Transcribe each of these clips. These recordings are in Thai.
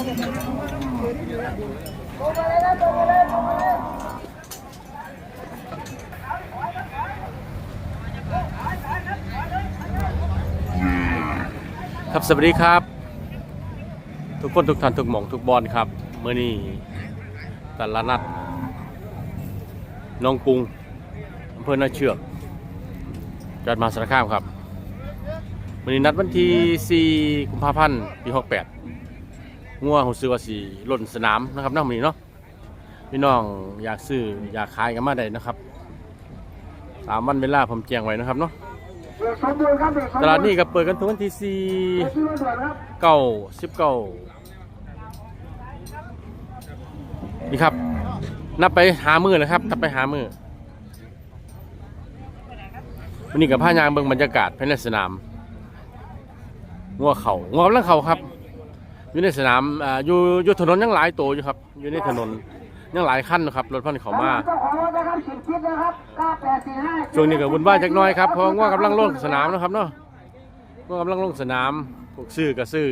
ครับสวัสดีครับ ทุกคนทุกท่านทุกหม่องทุกบอลครับเมื่อนี้ตลาดนัดน้องกรุงอำเภอนาเชือกจังหวัดมหาสารคามครับมื่อนี้นัดวันที่ 4 กุมภาพันธ์ ปี 68 งัวหูซื้อว่าสีหล่นสนามนะครับน้องมีเนาะพี่น้องอยากซื้ออยากขายกันมาได้นะครับสามวันเวลาผมแจ้งไว้นะครับเนาะตลาดนี้ก็เปิดกันถึงวันที่สี่เด็กที่มาด่วนครับเก้าสิบเก้านี่ครับ นับไปหามือนะครับนับไปหามือวันนี้กับผ้ายางเบิ่งบรรยากาศภายในสนามงัวเขางัวกำลังเขาครับ อยู่ในสนามอ่าอยู่อยู่ถนนยังหลายตัวอยู่ครับ อยู่ในถนนยังหลายขั้นนะครับรถพันเขามาเจ้าขอม้าช่วงนี้ก็วุ่นวายจักหน้อยครับเพราะว่ากำลังลงสนามนะครับเนาะว่ากำลังลงสนามพวกซื้อก็ซื้อ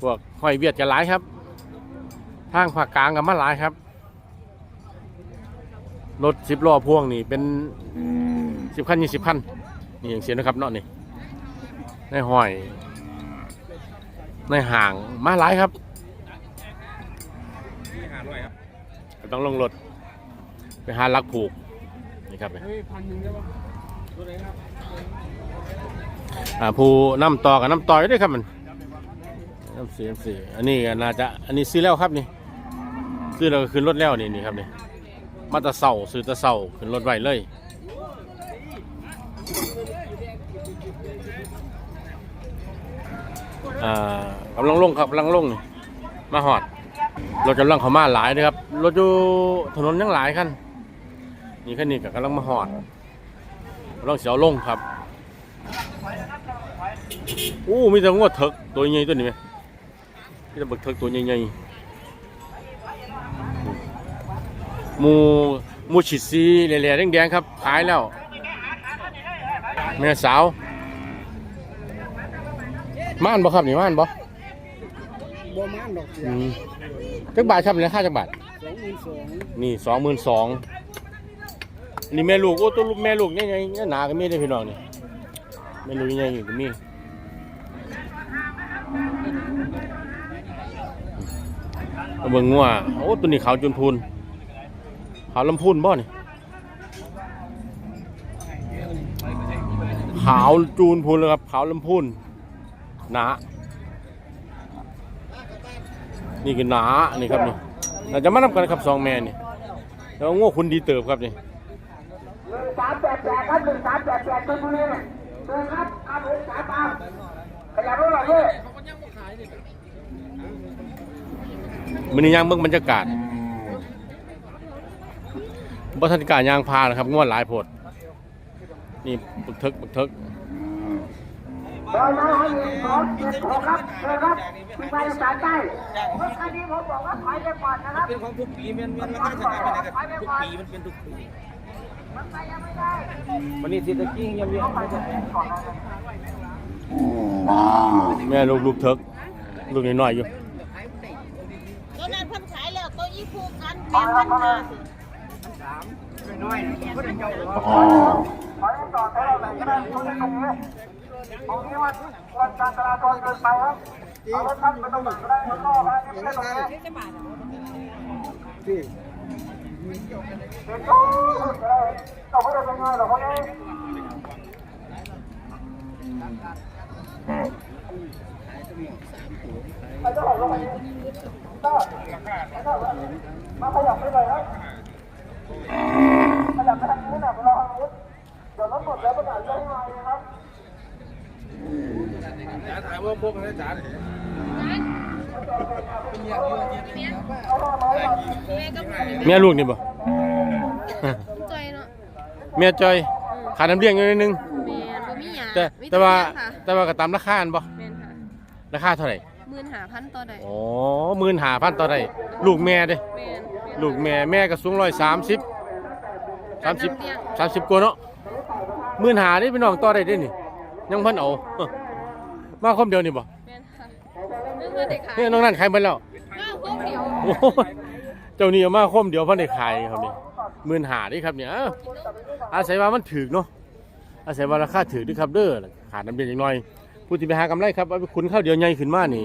พวกหอยเวียดกันหลายครับ ทางภาคกลางกับมาหลายครับรถสิบล้อพ่วงนี่เป็นสิบคันยี่สิบคันนี่อย่างเสียนะครับเนาะนี่ในหอย ในห่างมาหลายครับต้องลงรถไปหาลักผูกนี่ครับเนี่ยอ่าผู้น้ำต่อกับน้ำต่อยด้วยครับมันน้ำสีน้ำสีอันนี้ก็น่าจะอันนี้ซื้อแล้วครับนี่ ซื้อแล้วก็ขึ้นรถแล้วนี่นี่ครับนี่มาแตะเสาซื้อแตะเสาขึ้นรถไว้เลย อ่ากำลังลงครับกำลังลง มาหอดรถกำลังเข้ามาหลายเลยครับรถอยู่ถนนยังหลายคันนี่คันนี้ก็กำลังมาหอดกำลังเสียวลงครับอู้มีแต่งวดเถิกตัวใหญ่ตัวนี้ไหมมีแต่บักเถิกตัวใหญ่ๆหมูหมูฉิดซีเหล่ๆแดงๆครับขายแล้วแม่สาว ม่านบ่ครับนี่ม่านบ่บ่มานดอกเสียอืมจักบาทครับเนี่ยค่าจักบาท สองหมื่นสองนี่สองหมื่นสองนี่แม่ลูกโอ้ตัวลูกแม่ลูกนี่ไงนี่หนาก็มีได้อพี่น้องนี่แม่ลูกยังไงอยู่ก็มีเอาเบิ่งงัวโอ้ตัวนี้ขาวจนพูนขาวลำพูนบ่นี่ขาวจูนพูนเลยครับขาวลำพูน หนานี่คือหนานี่ครับนี่เราจะมานำกันครับสองแม่นี่แล้วโง่คุณดีเติบครับนี่สามแปดแปดครับหนึ่งสามแปดแปดชลบุรีเชิญครับอาบุสามอาขยับรถหน่อยเลยมันนี่ย่างเบิ่งบรรยากาศบัทันการยางพานะครับงวดหลายโพดนี่บึกทึกบึกทึก เดินมาหนึ่งสองเจ็ดหกครับเชิญครับขึ้นไปสายใต้เมื่อคดีผมบอกว่าถอยไปก่อนนะครับเป็นของทุกปีมันมันมันไม่ใช่ไหนกันทุกปีมันเป็นทุกปีมันไปยังไม่ได้วันนี้สิตะกี้ยังเรียนไม่ได้แม่ลูกลูกเทิกลูกน้อยๆอยู่ตัวนั้นพิ่นขายแล้วตัวอีผูกพันแปดพันห้าสิถอยต่อเท่าไหร่ก็ได้ตรงนี้ ตรงนี้วันวันการจราจรเกินไปครับเอารถทับไปตรงไหนก็ได้ข้างนอกนะนี่ไม่ใช่ตรงนี้เด็กโอ้ยเราไม่ได้เป็นไงหรอกพวกนี้ไอ้เจ้าของรถคันนี้เจ้ไอ้เจ้ามาขยับไปหน่อยครับขยับไปทางนู้นหน่อยไปรอทางนู้นเดี๋ยวรถหมดแล้วประกาศเรื่องให้มาเองครับ จ๋าถามว่าพวกอะไรจ๋าแม่ลูกนี่บ่จอยเนาะแม่จอยขาดน้ำเลี้ยงอยู่นิดนึง แม่นบ่มีหยังแต่มีแต่ว่าเพียงค่ะแต่ว่าก็ตามราคาอันบ่แม่นค่ะราคาเท่าไหร่หมื่นหาพันต่อใดอ๋อหมื่นหาพันต่อได้ลูกแม่เด้แม่นแม่นลูกแม่แม่ก็สูงร้อยสามสิบสามสิบสามสิบกว่าเนาะหมื่นหานี่พี่น้องต่อได้เด้นี่ ยังเพันเอา มาคมเดียวนี่บ่แม่นค่ะหนึ่งเพื่อนได้ขายเนี่ยน้องนั่นขายหมดแล้วข้าวข้าวเหนียวโอ้ยเจ้านี่เอามาคมเดียวเพันได้ขายครับนี่หมื่นหาดิครับเนี่ยเอ้าอาศัยว่ามันถือเนาะอาศัยว่าราคาถือดิครับเด้อขาดน้ำเดือดอย่างน้อยผู้ที่ไปหากำไรครับเอาไปขุนข้าวเดียวใหญ่ขึ้นมานี่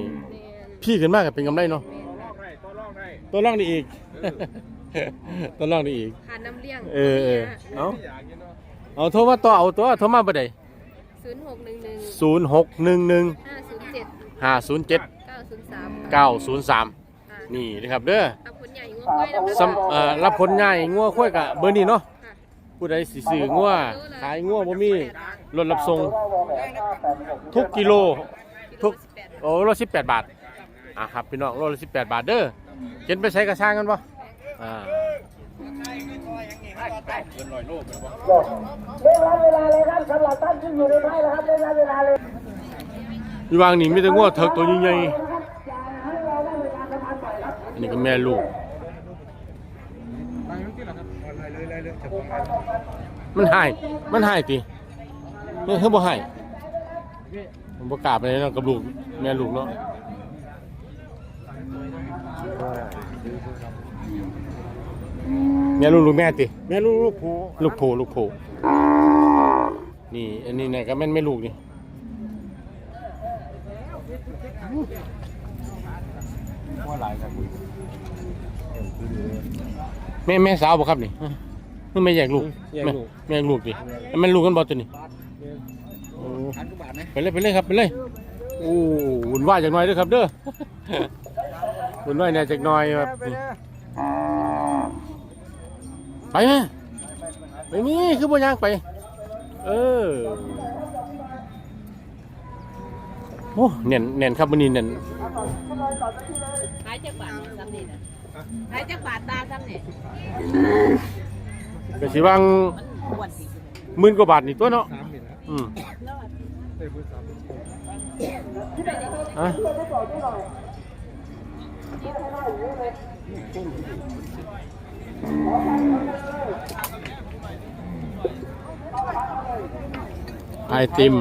พี่ขึ้นมาก็เป็นกำไรเนาะตัวร่องนี่อีก ตัวร่องนี่อีก ขาดน้ำเลี้ยงเออเออเอาเอาโทรมาต่อเอาตัวโทรมาบ่ได้ ศูนย์หกหนึ่งหนึ่งศูนย์หกหนึ่งหนึ่งห้าศูนย์เจ็ดห้าศูนย์เจ็ดเก้าศูนย์สามเก้าศูนย์สามนี่นะครับเด้อทำผลใหญ่งัวควายนะสำเอ่อรับผลง่ายงัวค่อยกะเบอร์นี้เนาะค่ะผู้ใดสิซื้องัวขายงัวบ่มีรถรับส่งทุกกิโล ทุก โอ้รถ18บาท อะครับ พี่น้องรถละ18บาทเด้อเก็นไปใช้กระช่างกันบ่อ่า เล่นรับเวลาเลยครับสำหรับท่านที่อยู่ในไพ่นะครับเล่นรับเวลาเลยอยู่วางนี่มีแต่งัวเถิกตัวใหญ่ๆอันนี้ก็แม่ลูก มันหาย มันหายติเนี่ยเฮ้ยบ่หายผมบ่กล้าไปเลยเนาะกับลูกแม่ลูกเนาะ แม่ลูกลูกแม่ติแม่ลูกลูกผูลูกโผลูกโผนี่อันนี้เนี่ยก็แม่นไม่ลูกนี่แม่แม่สาวบ่ครับนี่นี่แม่แยกลูกแม่แม่แยกลูกดิแม่นลูกกันบ่ตัวนี้โอ้พันกว่าบาทนะไปเลยไปเลยครับไปเลยโอ้หุ่นว่าจากหน่อยเด้อครับเด้อหุ่นว่าเนี่ยจากหน่อยครับนี่ ไปไหมไปนี่คือบ่ย่างไป เออโอ้เน่นเน่นครับวันนี้เน่นขายจากบาทเนี่ยซ้ำนี่นะขายจากบาทตาซ้ำเนี่ยก็สิวางมันปวดสิหมื่นกว่าบาทนี่ตัวเนาะอืมอะ ไอติม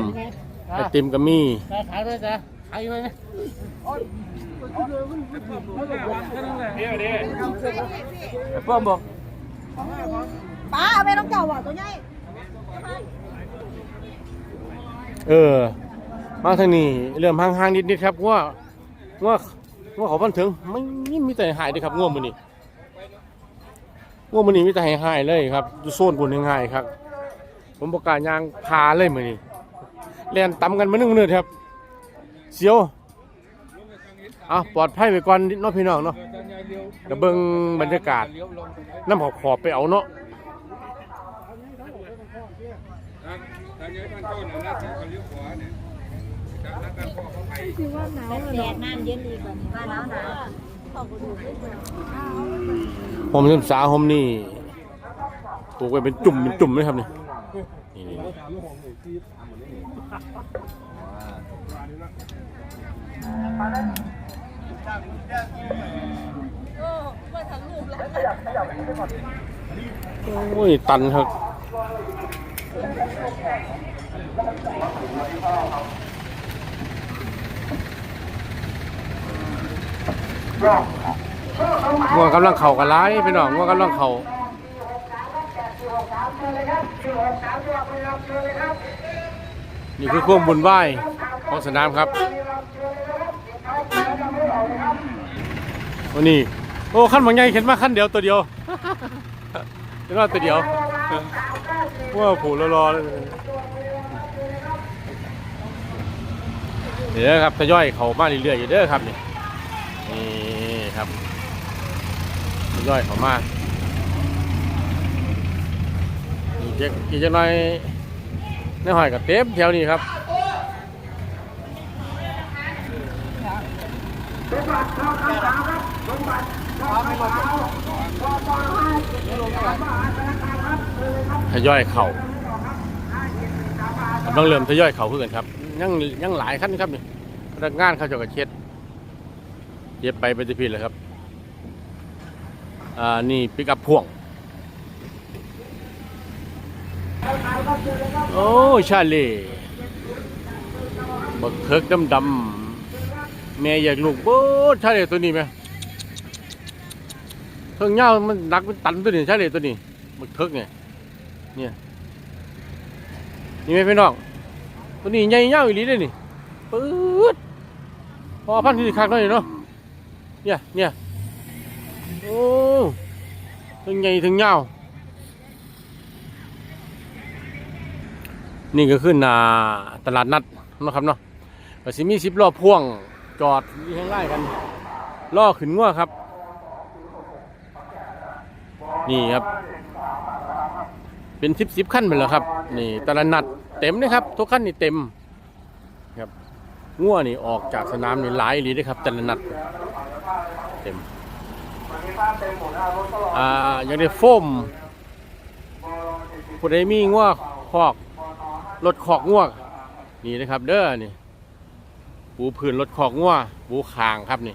ไอติมก็มีขายด้วยจ้ะขายด้วยนะป้อมบอกป้าเอาไปต้องเก่าอะตัวใหญ่เออ มาทางนี้เริ่มห่างๆนิดๆครับว่าว่าว่าเขาบันถึงไม่มีแต่หายเลยครับง่วงมือนี้ง่ วงมือนี้มีแต่หายหายเลยครับอยู่โซนบุญง่ายครับ ผมประกาศยางพาเลยมือนี้เล่นตำกันมาหนึ่งมือครับ เสียวอะปลอดภัยไปก่อนนิดน้องพี่น้องเนาะเดี๋ยวเบิ่งบรรยากาศ น้ำขอบขอบไปเอาเนาะแดดน้ำเย็นดีกว่านี้ว่าแล้วนะขอบคุณดูด้ว ผมศึกษาผมนี่ปลูกไว้เป็นจุ่มเป็นจุ่มเลยครับนี่นี่นี่นี่โอ้ยตันครับ งัวกำลังเข่ากันร้ายพี่น้องงัวกำลังเข่านี่คือความบุญไหว้ของสนามครับวันนี้โอ้ขั้นบางใหญ่เห็นมาขั้นเดียวตัวเดียวเห็นว่าตัวเดียวว่าผูรอๆเลยเดี๋ยวครับทยอยเขามาเรื่อยๆอยู่เด้อครับนี่นี่ ครับทยอยเขามาอีกเจักอีกจักหน่อยในหอยกับเต็มแถวนี้ครับทยอยเข่ากำลังเริ่มทยอยเข่าขึ้นกันครับยังยังหลายขั้นครับนี่พนักงานเขาจะกระเช็ด เย็บไปไปจะผิดเลยครับ อ่า นี่ปิกอัพพ่วง โอ้ชาเล่บักเคิกดำดำแม่อยากลูกโบ้ช่เลยตัวนี้ไหมเพิ่งเงามันดักเป็นตันตัวนี้ช่เลยตัวนี้มึกเทิกเนี่ยเนี่ยนี่ไหมพี่น้องตัวนี้ใหญ่เงาอีหลีเลยนี่ปื๊ดพอพันธุ์ที่คักหน่อยเนาะ เนี่ยเนี่ยโอ้ถึงใหญ่ถึงเงานี่ก็คือหนาตลาดนัดนะครับเนาะก็สิมีสิบล้อพ่วงจอดที่ข้างไล่กันล่อขึ้นงัวครับ นี่ครับ เป็นสิบสิบขั้นไปแล้วครับ นี่ตลาดนัดเต็มเลยครับ ทุกขั้นนี่เต็มครับงัวนี่ออกจากสนามนี่หลายหลีเลยครับตลาดนัด ต็มอ่าอย่างได้โฟมผู้ใดมีงัวคอกรถคอกงัวนี่นะครับ เด้อนี่ปูพื้นรถขอกงัวปูคางครับนี่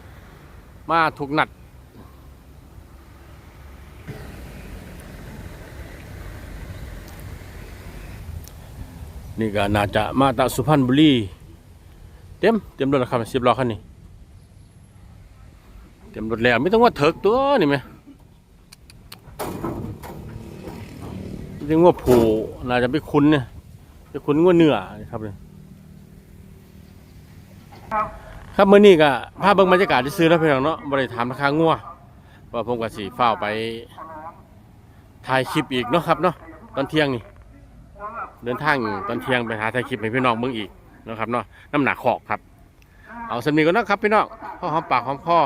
มาทุกนัดนี่ก็น่าจะมาตากสุพรรณบุรี เต็ม เต็มรถแล้วครับสิบล้อคันนี้ เต็มรถแล้วไม่ต้องว่าเถิกตัวนี่ไหมไม่ต้องว่าผูน่าจะไปคุ้นเนี่ยไปคุ้นงัวเนื้อครับเลยครับเมื้อนี้ก็ภาพเบิ่งบรรยากาศที่ซื้อแล้วเพี่น้องเนาะบ่ได้ถามราคางัวว่าผมก็สิฟ้าไปถ่ายคลิปอีกเนาะครับเนาะตอนเที่ยงนี่เดินทางตอนเที่ยงไปหาถ่ายคลิปให้พี่น้องเบิ่งอีกนะครับเนาะน้ำหนักขอกครับ เอาสำนีก็นะครับพี่น้องพ่อหอมปากหอมคอ